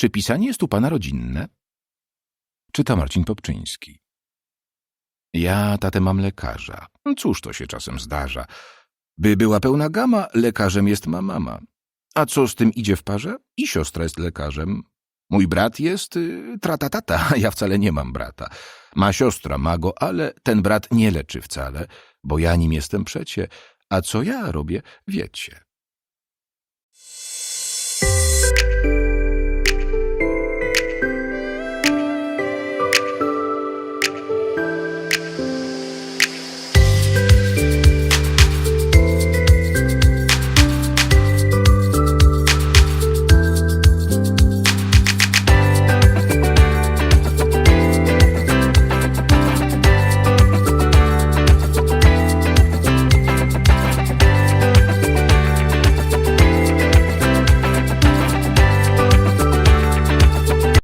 Czy pisanie jest u pana rodzinne? Czyta Marcin Popczyński. Ja tatę mam lekarza. Cóż to się czasem zdarza. By była pełna gama, lekarzem jest ma mama. A co z tym idzie w parze? I siostra jest lekarzem. Mój brat jest y, tratatata, ja wcale nie mam brata. Ma siostra, ma go, ale ten brat nie leczy wcale, bo ja nim jestem przecie. A co ja robię, wiecie.